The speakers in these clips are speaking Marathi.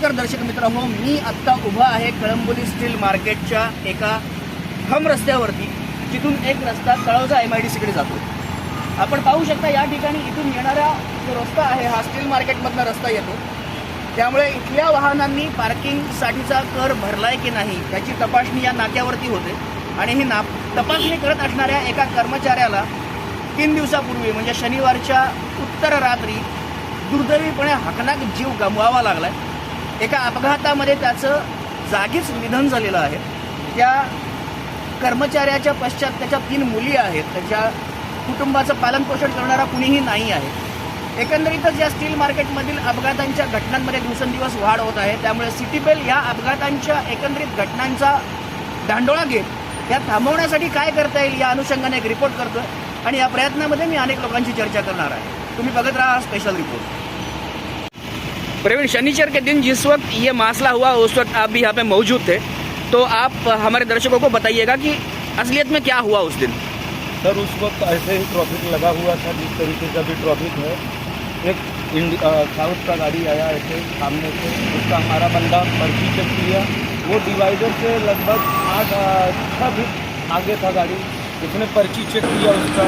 नमस्कार दर्शक मित्र हो मी आत्ता उभा आहे कळंबोली स्टील मार्केटच्या एका हम रस्त्यावरती जिथून एक रस्ता तळवजा एम आय डी सीकडे जातो. आपण पाहू शकता या ठिकाणी इथून येणारा जो रस्ता आहे हा स्टील मार्केटमधला रस्ता येतो. त्यामुळे इथल्या वाहनांनी पार्किंगसाठीचा कर भरलाय की नाही याची तपासणी या नाक्यावरती होते. आणि ही ना तपासणी करत असणाऱ्या एका कर्मचाऱ्याला तीन दिवसापूर्वी म्हणजे शनिवारच्या उत्तर रात्री दुर्दैवीपणे हकनाक जीव गमवावा लागलाय. एका अपघातामध्ये त्याचं जागीच निधन झालेलं आहे. त्या कर्मचाऱ्याच्या पश्चात त्याच्या तीन मुली आहेत. त्याच्या कुटुंबाचं पालनपोषण करणारा कुणीही नाही आहे. एकंदरीतच या स्टील मार्केटमधील अपघातांच्या घटनांमध्ये दिवसेंदिवस वाढ होत आहे. त्यामुळे सिटी बेल या अपघातांच्या एकंदरीत घटनांचा दांडोळा घेत या थांबवण्यासाठी काय करता येईल या अनुषंगाने एक रिपोर्ट करतोय. आणि या प्रयत्नामध्ये मी अनेक लोकांची चर्चा करणार आहे. तुम्ही बघत राहा स्पेशल रिपोर्ट प्रवीण, शनिचर के दिन जिस वक्त ये मसला हुआ, उस वक्त आप भी यहाँ पे मौजूद थे। तो आप, हमारे दर्शकों को बताइएगा कि असलियत में क्या हुआ उस दिन? सर, उस वक्त ऐसे ही ट्रॉफिक लगा हुआ था, जिस तरीके का भी ट्रॉफिक है। एक साउथ का गाड़ी आया ऐसे सामने से। उसका हमारा बंदा पर्ची चेक किया। वो डिवाइडर से लगभग आठ छः फीट आगे था गाड़ी। उसने पर्ची चेक किया उसका।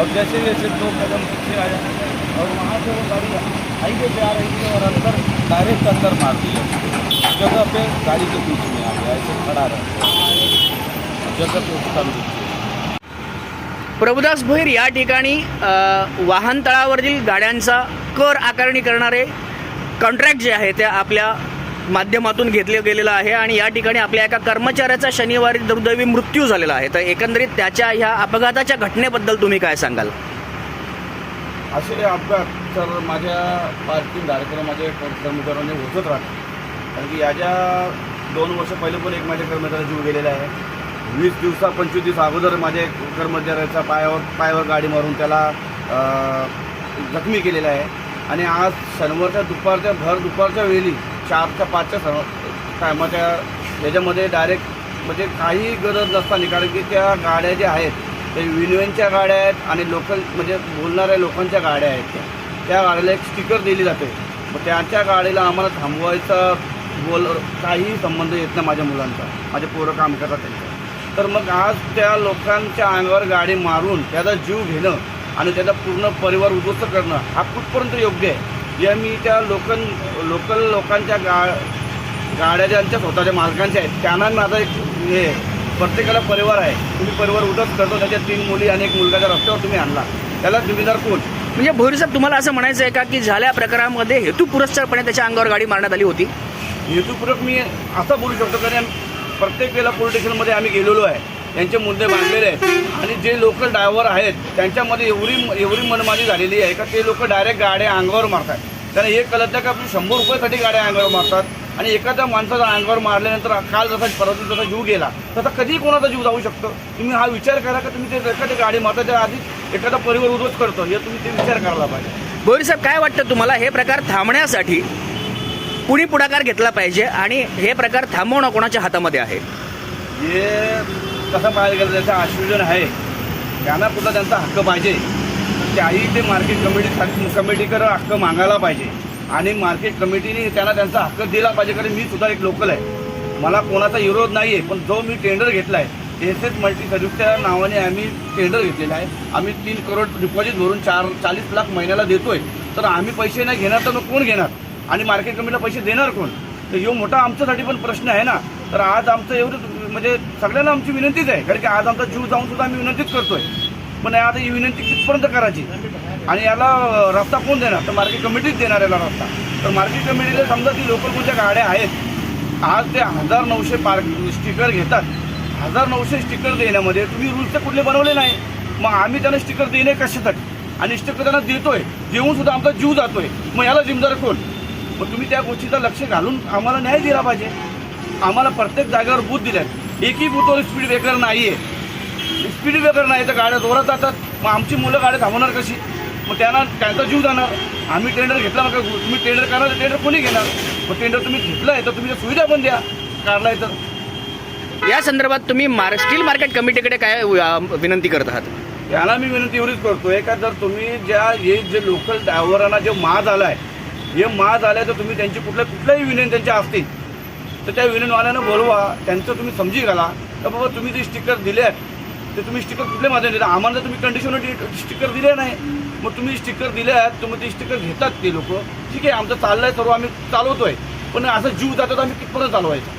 और जैसे जैसे दो कदम पीछे आया और वहाँ से वो गाड़ी हाईवे पे आ रही थी और अंदर डायरेक्ट अंदर मार दिया जगह पे गाड़ी के बीच में आ गया ऐसे खड़ा रहा जगह पे उसका प्रभुदास भोईर या ठिकाणी वाहनतळावरील गाड्यांचा कर आकारणी करणारे कॉन्ट्रॅक्ट जे आहे ते आपल्या माध्यमातून घेतले गेलेलं आहे आणि या ठिकाणी आपल्या एका कर्मचाऱ्याचा शनिवारी दुर्दैवी मृत्यू झालेला आहे. तर एकंदरीत त्याच्या ह्या अपघाताच्या घटनेबद्दल तुम्ही काय सांगाल? असे अपघात तर माझ्या पार्किंग कार्यक्रमाचे कर्मचाऱ्यांनी होतच राहतात. कारण की याच्या दोन वर्ष पहिले पण एक माझ्या कर्मचाऱ्याचा जीव गेलेला आहे. वीस दिवसा पंचवीस दिवस अगोदर माझ्या एक कर्मचाऱ्याचा पायावर पायावर गाडी मारून त्याला जखमी केलेला आहे. आणि आज शनिवारच्या दुपारच्या भर दुपारच्या वेळी चारच्या पाचच्या सर्व टायमाच्या याच्यामध्ये डायरेक्ट म्हणजे काही गरज नसताना कारण की त्या गाड्या ज्या आहेत ते युनियनच्या गाड्या आहेत आणि लोकल म्हणजे बोलणाऱ्या लोकांच्या गाड्या आहेत. त्या त्या गाडीला एक स्टिकर दिली जाते. मग त्यांच्या गाडीला आम्हाला थांबवायचा बोल काही संबंध येत नाही माझ्या मुलांचा. माझे पोरं काम करतात त्यांच्या तर मग आज त्या लोकांच्या अंगावर गाडी मारून त्याचा जीव घेणं आणि त्याचा पूर्ण परिवार उद्ध्वस्त करणं हा कुठपर्यंत योग्य आहे? या मी त्या लोकल लोकल लोकांच्या गा गाड्या ज्यांच्या स्वतःच्या मालकांच्या आहेत त्यांना माझा एक हे आहे. प्रत्येकाला परिवार आहे. तुम्ही परिवार उद्ध्वस्त करतो त्याच्या तीन मुली आणि एक मुलगा त्या रस्त्यावर तुम्ही आणला त्याला जिम्मेदार कोण? म्हणजे भोईर साहेब तुम्हाला असं म्हणायचं आहे का की झाल्या प्रकारामध्ये हेतू पुरस्कारपणे त्याच्या अंगावर गाडी मारण्यात आली होती? हेतुपूर्वक मी असं बोलू शकतो कारण प्रत्येक वेळेला पोलीस स्टेशनमध्ये आम्ही गेलेलो आहे. त्यांचे मुद्दे मांडलेले आहेत. आणि जे लोकल ड्रायव्हर आहेत त्यांच्यामध्ये एवढी एवढी मनमानी झालेली आहे का ते लोक डायरेक्ट गाड्या अंगावर मारतात. त्यांना हे कळत नाही का आपण शंभर रुपयासाठी गाड्या अंगावर मारतात? आणि एखाद्या माणसाचा अंगावर मारल्यानंतर काल जसा परत जसा जीव गेला तसा कधी कोणाचा जीव जाऊ शकतो. तुम्ही हा विचार करा का तुम्ही ते एखादी गाडी मारता त्या आधी एखादा परिवार उद्ध्वस्त करतो हे तुम्ही ते विचार करायला पाहिजे. भोईर साहेब काय वाटतं तुम्हाला? हे प्रकार थांबण्यासाठी कुणी पुढाकार घेतला पाहिजे? आणि हे प्रकार थांबवणं कोणाच्या हातामध्ये आहे? हे कसं पाहायला गेलं त्याचं आश्वासन आहे त्यांना कुठला त्यांचा हक्क पाहिजे. त्याही ते मार्केट कमिटी कमिटीकडे हक्क मागायला पाहिजे. आणि मार्केट कमिटीने त्यांना त्यांचा हक्क दिला पाहिजे कारण मी सुद्धा एक लोकल आहे. मला कोणाचा विरोध नाही आहे पण जो मी टेंडर घेतला आहे एस एस मल्टी सर्व्हिसच्या नावाने आम्ही टेंडर घेतलेला आहे. आम्ही तीन करोड डिपॉझिट भरून चार चाळीस लाख महिन्याला देतोय. तर आम्ही पैसे नाही घेणार तर मग कोण घेणार? आणि मार्केट कमिटीला पैसे देणार कोण? तर ह्यो मोठा आमच्यासाठी पण प्रश्न आहे ना. तर आज आमचं एवढं म्हणजे सगळ्यांना आमची विनंतीच आहे. कारण की आज आमचा जीव जाऊन सुद्धा आम्ही विनंतीच करतोय. पण आता ही विनंती कितपर्यंत करायची? आणि याला रस्ता कोण देणार? तर मार्केट कमिटीच देणार याला रस्ता. तर मार्केट कमिटीला समजा ती लोकल कोणत्या गाड्या आहेत आज ते हजार नऊशे पार्क स्टिकर घेतात. हजार नऊशे स्टिकर देण्यामध्ये तुम्ही रूल्स तर कुठले बनवले नाही. मग आम्ही त्यांना स्टिकर देणे कशासाठी? आणि स्टिकर त्यांना देतोय देऊन सुद्धा आमचा जीव जातोय. मग याला जिमदार कोण? मग तुम्ही त्या गोष्टीचा लक्ष घालून आम्हाला न्याय दिला पाहिजे. आम्हाला प्रत्येक जागेवर बूथ दिल्यात. एकही बूथवर स्पीड ब्रेकर नाही आहे स्पीड ब्रेकर नाही तर गाड्या जोरात जातात. मग आमची मुलं गाड्या थांबवणार कशी? मग त्यांना त्यांचा जीव जाणार. आम्ही टेंडर घेतला मग तुम्ही टेंडर करणार टेंडर कोणी घेणार? मग टेंडर तुम्ही घेतलं आहे तर तुम्ही सुविधा पण द्या. काढलाय तर या संदर्भात तुम्ही मार स्टील मार्केट कमिटीकडे काय विनंती करत आहात? याला मी विनंती एवढीच करतोय का जर तुम्ही ज्या हे जे लोकल ड्रायव्हरांना जे माज आलाय हे माल झाले तर तुम्ही त्यांची कुठल्या कुठल्याही युनियन त्यांच्या असतील. तर त्या युनियनवाल्यांना बोलवा. त्यांचं तुम्ही समजी घाला. तर बाबा तुम्ही जे स्टिकर दिले आहेत ते तुम्ही स्टिकर कुठल्या माझ्या दिले आम्हाला तुम्ही कंडिशनर स्टिकर दिले नाही. मग तुम्ही स्टिकर दिले आहेत तर मग ते स्टिकर घेतात ते लोक. ठीक आहे आमचं चाललं आहे सर्व आम्ही चालवतो आहे पण असं जीव जातो तर आम्ही कितपर्यंत चालवायचं?